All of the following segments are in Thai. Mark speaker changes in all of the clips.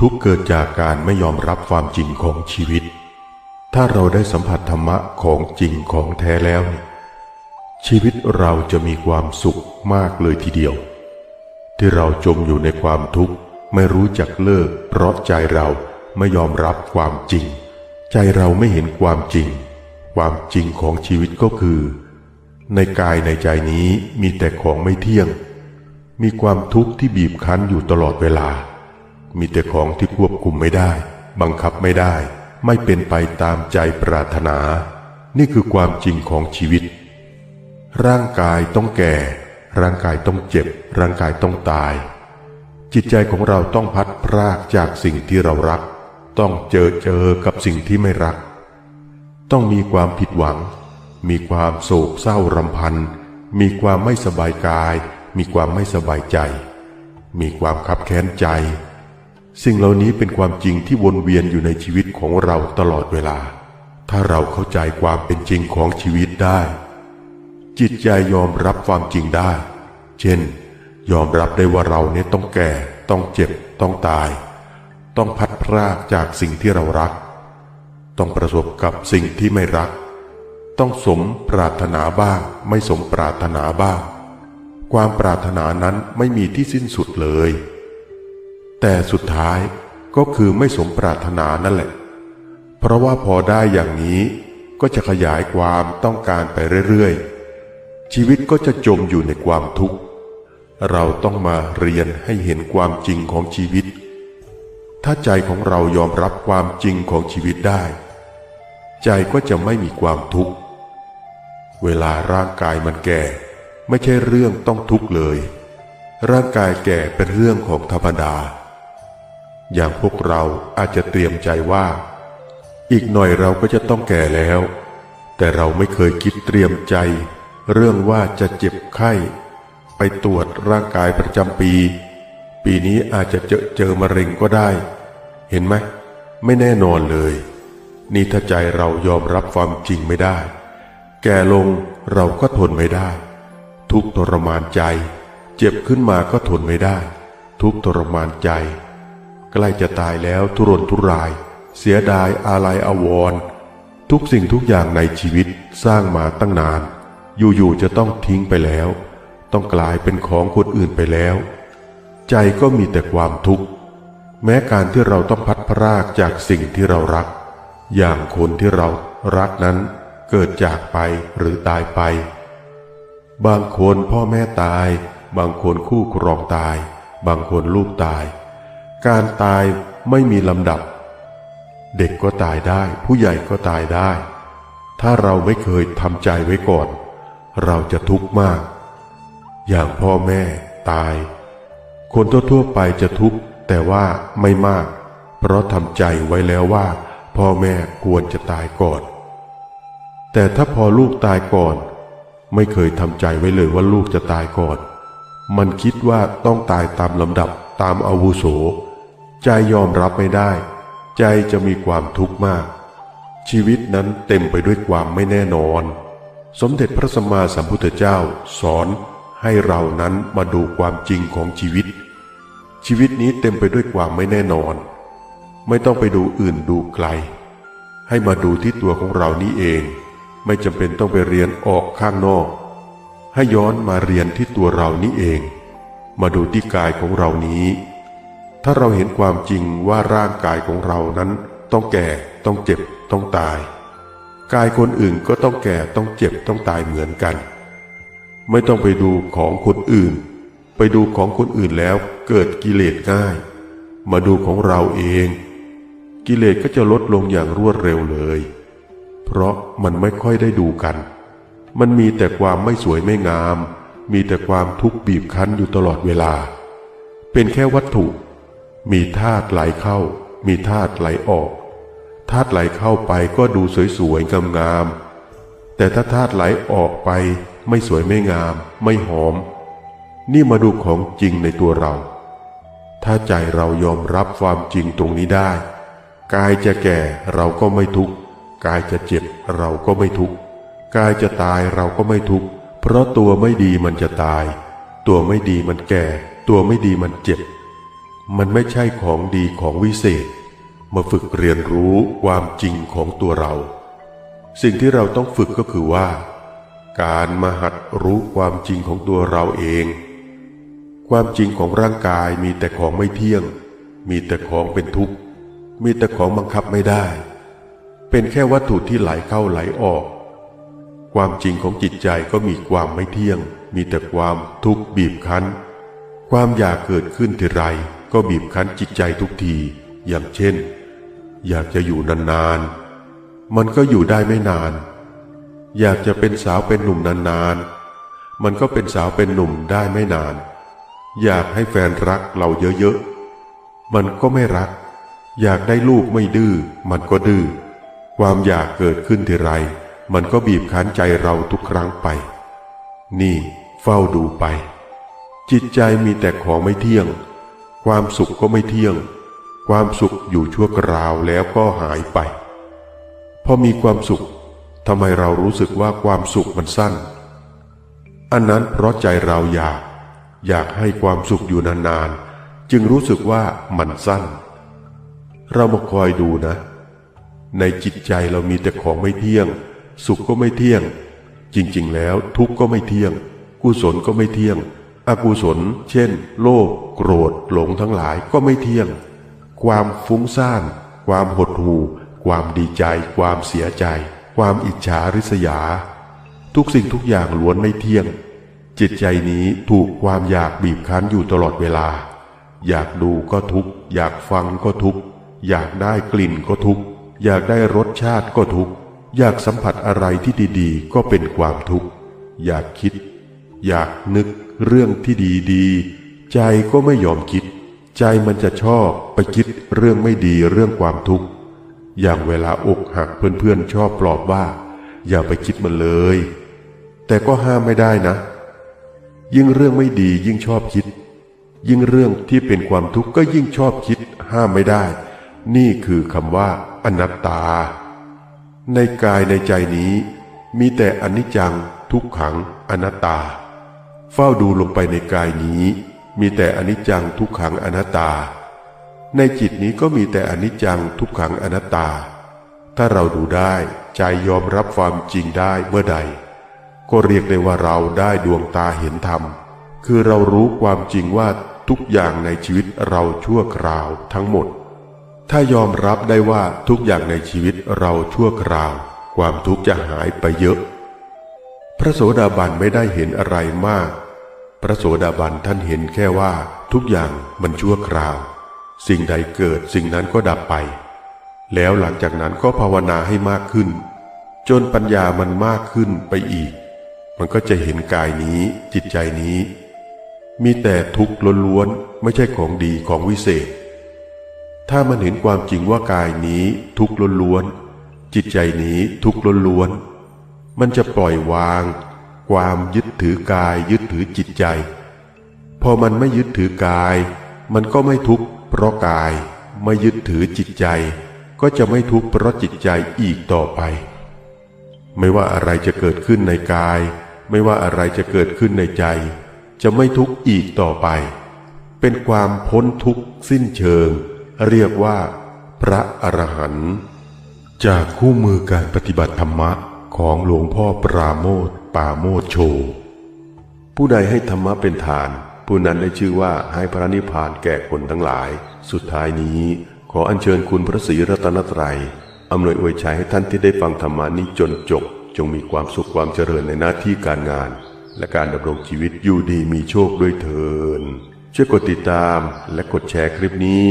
Speaker 1: ทุกเกิดจากการไม่ยอมรับความจริงของชีวิต ถ้าเราได้สัมผัสธรรมะของจริงของแท้แล้ว ชีวิตเราจะมีความสุขมากเลยทีเดียว ที่เราจมอยู่ในความทุกข์ไม่รู้จักเลิก เพราะใจเราไม่ยอมรับความจริง ใจเราไม่เห็นความจริง ความจริงของชีวิตก็คือ ในกายในใจนี้มีแต่ของไม่เที่ยง มีความทุกข์ที่บีบคั้นอยู่ตลอดเวลา มีแต่ของที่ควบคุมไม่ได้ บังคับไม่ได้ ไม่เป็นไปตามใจปรารถนา นี่คือความจริงของชีวิต ร่างกายต้องแก่ ร่างกายต้องเจ็บ ร่างกายต้องตาย จิตใจของเราต้องพัดพรากจากสิ่งที่เรารัก ต้องเจอเจอกับสิ่งที่ไม่รัก ต้องมีความผิดหวัง มีความโศกเศร้ารำพัน มีความไม่สบายกาย มีความไม่สบายใจ มีความขับแค้นใจ สิ่งเหล่านี้เป็นความจริงที่วนเวียนอยู่ในชีวิตของเราตลอดเวลา ถ้าเราเข้าใจความเป็นจริงของชีวิตได้ จิตใจยอมรับความจริงได้ เช่น ยอมรับได้ว่าเราเนี่ยต้องแก่ ต้องเจ็บ ต้องตาย ต้องพัดพรากจากสิ่งที่เรารัก ต้องประสบกับสิ่งที่ไม่รัก ต้องสมปรารถนาบ้าง ไม่สมปรารถนาบ้าง ความปรารถนานั้นไม่มีที่สิ้นสุดเลย แต่สุดท้ายก็คือไม่สมปรารถนานั่นแหละ เพราะว่าพอได้อย่างนี้ก็จะขยายความต้องการไปเรื่อยๆ ชีวิตก็จะจมอยู่ในความทุกข์ เราต้องมาเรียนให้เห็นความจริงของชีวิต ถ้าใจของเรายอมรับความจริงของชีวิตได้ ใจก็จะไม่มีความทุกข์ เวลาร่างกายมันแก่ ไม่ใช่เรื่องต้องทุกข์เลย ร่างกายแก่เป็นเรื่องของธรรมดา อย่างพวกเราอาจจะเตรียมใจว่า อีกหน่อยเราก็จะต้องแก่แล้ว แต่เราไม่เคยคิดเตรียมใจ เรื่องว่าจะเจ็บไข้ ไปตรวจร่างกายประจำปี ปีนี้อาจจะเจอเจอมะเร็งก็ได้ เห็นไหมไม่แน่นอนเลย นี่ถ้าใจเรายอมรับความจริงไม่ได้ แก่ลงเราก็ทนไม่ได้ ทุกทรมานใจ เจ็บขึ้นมาก็ทนไม่ได้ ทุกทรมานใจ ใกล้จะตายแล้วทุรนทุราย เสียดายอาลัยอาวรณ์ทุกสิ่งทุกอย่างในชีวิตสร้างมาตั้งนาน อยู่ๆจะต้องทิ้งไปแล้ว ต้องกลายเป็นของคนอื่นไปแล้ว ใจก็มีแต่ความทุกข์ แม้การที่เราต้องพัดพรากจากสิ่งที่เรารัก อย่างคนที่เรารักนั้นเกิดจากไปหรือตายไป บางคนพ่อแม่ตาย บางคนคู่ครองตาย บางคนลูกตาย การตายไม่มีลำดับ เด็กก็ตายได้ ผู้ใหญ่ก็ตายได้ ถ้าเราไม่เคยทำใจไว้ก่อน เราจะทุกข์มาก อย่างพ่อแม่ตาย คนทั่วๆไปจะทุกข์แต่ว่าไม่มาก เพราะทำใจไว้แล้วว่า พ่อแม่ควรจะตายก่อน แต่ถ้าพอลูกตายก่อน ไม่เคยทำใจไว้เลยว่าลูกจะตายก่อน มันคิดว่าต้องตายตามลำดับตามอาวุโส ใจยอมรับไม่ได้ ใจจะมีความทุกข์มาก ชีวิตนั้นเต็มไปด้วยความไม่แน่นอน สมเด็จพระสัมมาสัมพุทธเจ้าสอนให้เรานั้นมาดูความจริงของชีวิต ชีวิตนี้เต็มไปด้วยความไม่แน่นอน ไม่ต้องไปดูอื่นดูไกล ให้มาดูที่ตัวของเรานี้เอง ไม่จำเป็นต้องไปเรียนออกข้างนอก ให้ย้อนมาเรียนที่ตัวเรานี้เอง มาดูที่กายของเรานี้ ถ้าเราเห็นความจริงว่าร่างกายของเรานั้น ต้องแก่ ต้องเจ็บ ต้องตาย กายคนอื่นก็ต้องแก่ ต้องเจ็บ ต้องตายเหมือนกัน ไม่ต้องไปดูของคนอื่น ไปดูของคนอื่นแล้วเกิดกิเลสง่าย มาดูของเราเอง กิเลสก็จะลดลงอย่างรวดเร็วเลย เพราะมันไม่ค่อยได้ดูกัน มันมีแต่ความไม่สวยไม่งาม มีแต่ความทุกข์บีบคั้นอยู่ตลอดเวลา เป็นแค่วัตถุ มีธาตุไหลเข้า มีธาตุไหลออก ธาตุไหลเข้าไปก็ดูสวยๆงามๆแต่ถ้าธาตุไหลออกไปไม่สวยไม่งาม ไม่หอม นี่มาดูของจริงในตัวเรา ถ้าใจเรายอมรับความจริงตรงนี้ได้ กายจะแก่เราก็ไม่ทุกข์ กายจะเจ็บเราก็ไม่ทุกข์ กายจะตายเราก็ไม่ทุกข์ เพราะตัวไม่ดีมันจะตาย ตัวไม่ดีมันแก่ ตัวไม่ดีมันเจ็บ มันไม่ใช่ของดีของวิเศษ มาฝึกเรียนรู้ความจริงของตัวเรา สิ่งที่เราต้องฝึกก็คือว่า การมาหัดรู้ความจริงของตัวเราเอง ความจริงของร่างกายมีแต่ของไม่เที่ยง มีแต่ของเป็นทุกข์ มีแต่ของบังคับไม่ได้ เป็นแค่วัตถุที่ไหลเข้าไหลออก ความจริงของจิตใจก็มีความไม่เที่ยง มีแต่ความทุกข์บีบคั้น ความอยากเกิดขึ้นทีไร ก็บีบคั้นจิตใจทุกที อย่างเช่น อยากจะอยู่นานๆ มันก็อยู่ได้ไม่นาน อยากจะเป็นสาวเป็นหนุ่มนานๆ มันก็เป็นสาวเป็นหนุ่มได้ไม่นาน อยากให้แฟนรักเราเยอะๆ มันก็ไม่รัก อยากได้ลูกไม่ดื้อ มันก็ดื้อ ความอยากเกิดขึ้นทีไร มันก็บีบคั้นใจเราทุกครั้งไป นี่เฝ้าดูไปจิตใจมีแต่ของไม่เที่ยง ความสุขก็ไม่เที่ยง ความสุขอยู่ชั่วคราวแล้วก็หายไป พอมีความสุขทำไมเรารู้สึกว่าความสุขมันสั้น อันนั้นเพราะใจเราอยาก อยากให้ความสุขอยู่นานๆ จึงรู้สึกว่ามันสั้น เรามาคอยดูนะ ในจิตใจเรามีแต่ของไม่เที่ยง สุขก็ไม่เที่ยง จริงๆ แล้วทุกข์ก็ไม่เที่ยง กุศลก็ไม่เที่ยง อกุศล เช่น โลภโกรธ หลงทั้งหลายก็ไม่เที่ยง ความฟุ้งซ่าน ความหดหู่ ความดีใจ ความเสียใจ ความอิจฉาริษยา ทุกสิ่งทุกอย่างล้วนไม่เที่ยง จิตใจนี้ถูกความอยากบีบคั้นอยู่ตลอดเวลา อยากดูก็ทุกอยากฟังก็ทุกอยากได้กลิ่นก็ทุกอยากได้รสชาติก็ทุกอยากสัมผัสอะไรที่ดีๆ ก็เป็นความทุกข์ อยากคิด อยากนึกเรื่องที่ดีๆใจก็ไม่ยอมคิด ใจมันจะชอบไปคิดเรื่องไม่ดีเรื่องความทุกข์ อย่างเวลาอกหักเพื่อนๆชอบปลอบว่า อย่าไปคิดมันเลย แต่ก็ห้ามไม่ได้นะ ยิ่งเรื่องไม่ดียิ่งชอบคิด ยิ่งเรื่องที่เป็นความทุกข์ก็ยิ่งชอบคิดห้ามไม่ได้ นี่คือคำว่าอนัตตา ในกายในใจนี้ มีแต่อนิจจังทุกขังอนัตตา เฝ้าดูลงไปในกายนี้ มีแต่อนิจจังทุกขังอนัตตา ในจิตนี้ก็มีแต่อนิจจังทุกขังอนัตตา ถ้าเราดูได้ใจยอมรับความจริงได้เมื่อใด ก็เรียกได้ว่าเราได้ดวงตาเห็นธรรม คือเรารู้ความจริงว่าทุกอย่างในชีวิตเราชั่วคราวทั้งหมด ถ้ายอมรับได้ว่าทุกอย่างในชีวิตเราชั่วคราว ความทุกข์จะหายไปเยอะ พระโสดาบันไม่ได้เห็นอะไรมาก พระโสดาบันท่านเห็นแค่ว่าทุกอย่างมันชั่วคราว สิ่งใดเกิดสิ่งนั้นก็ดับไป แล้วหลังจากนั้นก็ภาวนาให้มากขึ้น จนปัญญามันมากขึ้นไปอีก มันก็จะเห็นกายนี้จิตใจนี้ มีแต่ทุกข์ล้วนๆไม่ใช่ของดีของวิเศษ ถ้ามันเห็นความจริงว่ากายนี้ทุกข์ล้วนๆจิตใจนี้ทุกข์ล้วนๆ มันจะปล่อยวาง ความยึดถือกายยึดถือจิตใจ พอมันไม่ยึดถือกาย มันก็ไม่ทุกข์เพราะกายไม่ยึดถือจิตใจ ก็จะไม่ทุกข์เพราะจิตใจอีกต่อไป ไม่ว่าอะไรจะเกิดขึ้นในกาย ไม่ว่าอะไรจะเกิดขึ้นในใจ จะไม่ทุกข์อีกต่อไป เป็นความพ้นทุกข์สิ้นเชิง เรียกว่า พระอรหันต์จากคู่มือการปฏิบัติธรรมะ ของหลวงพ่อปราโมทปาโมทโช ผู้ใดให้ธรรมะเป็นฐาน ผู้นั้นได้ชื่อว่าให้พระนิพพานแก่คนทั้งหลาย สุดท้ายนี้ขออัญเชิญคุณพระศรีรัตนตรัยอำนวยอวยชัยให้ท่านที่ได้ฟังธรรมานี้จนจบ จงมีความสุขความเจริญในหน้าที่การงาน และการดำรงชีวิตอยู่ดีมีโชคด้วยเถินช่วยกดติดตามและกดแชร์คลิปนี้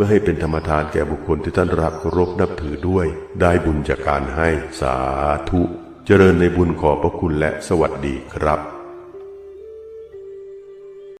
Speaker 1: พื่อให้เป็นธรรมทานแก่บุคคลที่ท่านรักเคารพนับถือด้วย ได้บุญจากการให้สาธุ เจริญในบุญขอบพระคุณและสวัสดีครับ